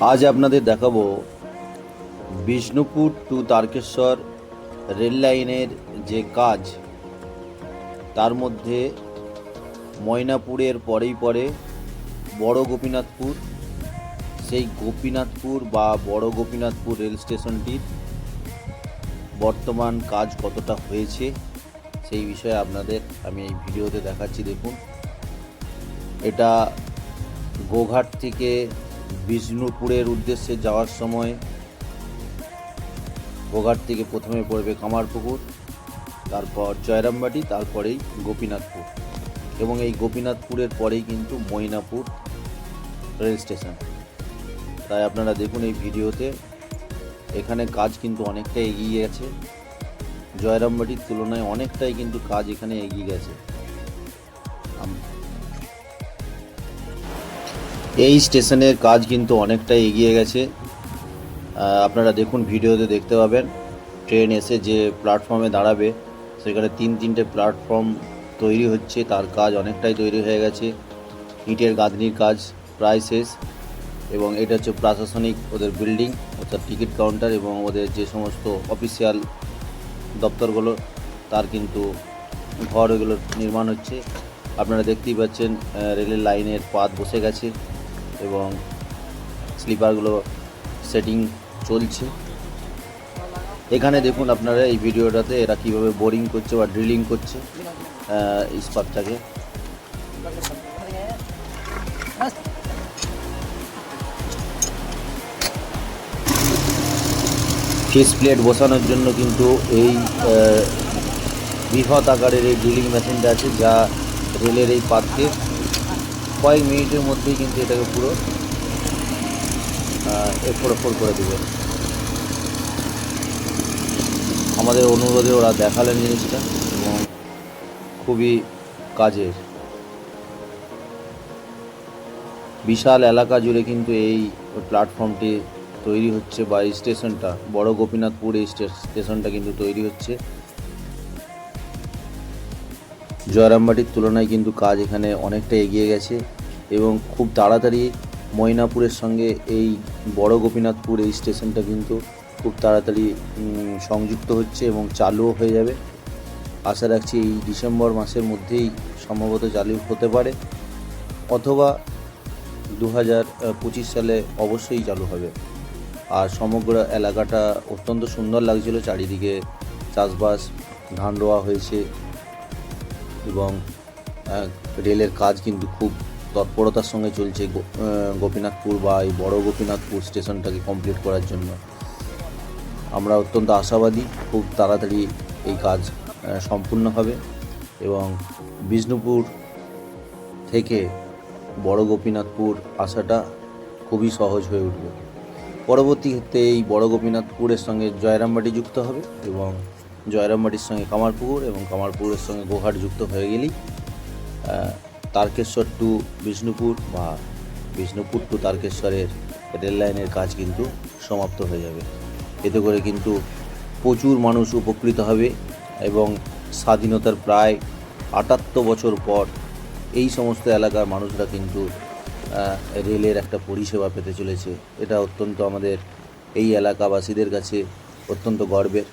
আজ আপনাদের দেখাবো বিষ্ণুপুর টু তারকেশ্বর রেল লাইনের যে কাজ, তার মধ্যে ময়নাপুরের পরেই পরে বড় গোপীনাথপুর। সেই গোপীনাথপুর বা বড় গোপীনাথপুর রেল স্টেশনটির বর্তমান কাজ কতটা হয়েছে, সেই বিষয়ে আপনাদের আমি এই ভিডিওতে দেখাচ্ছি। দেখুন, এটা গোঘাট থেকে বিষ্ণুপুরের উদ্দেশ্যে যাওয়ার সময় গোঘাট থেকে প্রথমে পড়বে কামারপুকুর, তারপর জয়রামবাটি, তারপরেই গোপীনাথপুর এবং এই গোপীনাথপুরের পরেই কিন্তু ময়নাপুর রেল স্টেশন। তাই আপনারা দেখুন এই ভিডিওতে, এখানে কাজ কিন্তু অনেকটা এগিয়ে গেছে। জয়রামবাটির তুলনায় অনেকটাই কিন্তু কাজ এখানে এগিয়ে গেছে। এই স্টেশনের কাজ কিন্তু অনেকটা এগিয়ে গেছে। আপনারা দেখুন ভিডিওতে দেখতে পাবেন, ট্রেন এসে যে প্ল্যাটফর্মে দাঁড়াবে, সেখানে তিন তিনটে প্ল্যাটফর্ম তৈরি হচ্ছে, তার কাজ অনেকটাই তৈরি হয়ে গেছে। ইটের গাঁথনির কাজ প্রায় শেষ এবং এটা হচ্ছে প্রশাসনিক ওদের বিল্ডিং অর্থাৎ টিকিট কাউন্টার এবং ওদের যে সমস্ত অফিসিয়াল দপ্তরগুলো, তার কিন্তু ঘর এগুলো নির্মাণ হচ্ছে। আপনারা দেখতেই পাচ্ছেন রেলের লাইনের পাত বসে গেছে। এবং স্লিপারগুলো সেটিং চলছে। এখানে দেখুন আপনারা এই ভিডিওটাতে এরা কীভাবে বোরিং করছে বা ড্রিলিং করছে ইস্পাতটাকে ফিস প্লেট বসানোর জন্য কিন্তু এই বৃহৎ আকারের এই ড্রিলিং মেশিনটা আছে যা রেলের এই পাতকে কয়েক মিনিটের মধ্যেই কিন্তু এটাকে পুরো এফোর এফোর করে দেবে। আমাদের অনুরোধে ওরা দেখালেন জিনিসটা এবং খুবই কাজের। বিশাল এলাকা জুড়ে কিন্তু এই প্ল্যাটফর্মটি তৈরি হচ্ছে বা স্টেশনটা, বড় গোপীনাথপুর এই স্টে- স্টেশনটা কিন্তু তৈরি হচ্ছে। জয়রামবাটির তুলনায় কিন্তু কাজ এখানে অনেকটা এগিয়ে গেছে। এবং খুব তাড়াতাড়ি ময়নাপুরের সঙ্গে এই বড় গোপীনাথপুর এই স্টেশনটা কিন্তু খুব তাড়াতাড়ি সংযুক্ত হচ্ছে এবং চালুও হয়ে যাবে। আশা রাখছি এই ডিসেম্বর মাসের মধ্যেই সম্ভবত চালু হতে পারে, অথবা দু হাজার পঁচিশ সালে অবশ্যই চালু হবে। আর সমগ্র এলাকাটা অত্যন্ত সুন্দর লাগছিল, চারিদিকে চাষবাস, ধান রোয়া হয়েছে এবং রেলের কাজ কিন্তু খুব তৎপরতার সঙ্গে চলছে গোপীনাথপুর বা এই বড় গোপীনাথপুর স্টেশনটাকে কমপ্লিট করার জন্য। আমরা অত্যন্ত আশাবাদী, খুব তাড়াতাড়ি এই কাজ সম্পূর্ণ হবে এবং বিষ্ণুপুর থেকে বড় গোপীনাথপুর আসাটা খুবই সহজ হয়ে উঠবে। পরবর্তী ক্ষেত্রে এই বড় গোপীনাথপুরের সঙ্গে জয়রামবাটি যুক্ত হবে এবং জয়রামবাটির সঙ্গে কামারপুকুর এবং কামারপুকুরের সঙ্গে গোঘাট যুক্ত হয়ে গেলেই তারকেশ্বর টু বিষ্ণুপুর বা বিষ্ণুপুর টু তারকেশ্বরের রেল লাইনের কাজ কিন্তু সমাপ্ত হয়ে যাবে। এতে করে কিন্তু প্রচুর মানুষ উপকৃত হবে এবং স্বাধীনতার প্রায় আটাত্তর বছর পর এই সমস্ত এলাকার মানুষরা কিন্তু রেলের একটা পরিষেবা পেতে চলেছে। এটা অত্যন্ত আমাদের এই এলাকাবাসীদের কাছে অত্যন্ত গর্বের।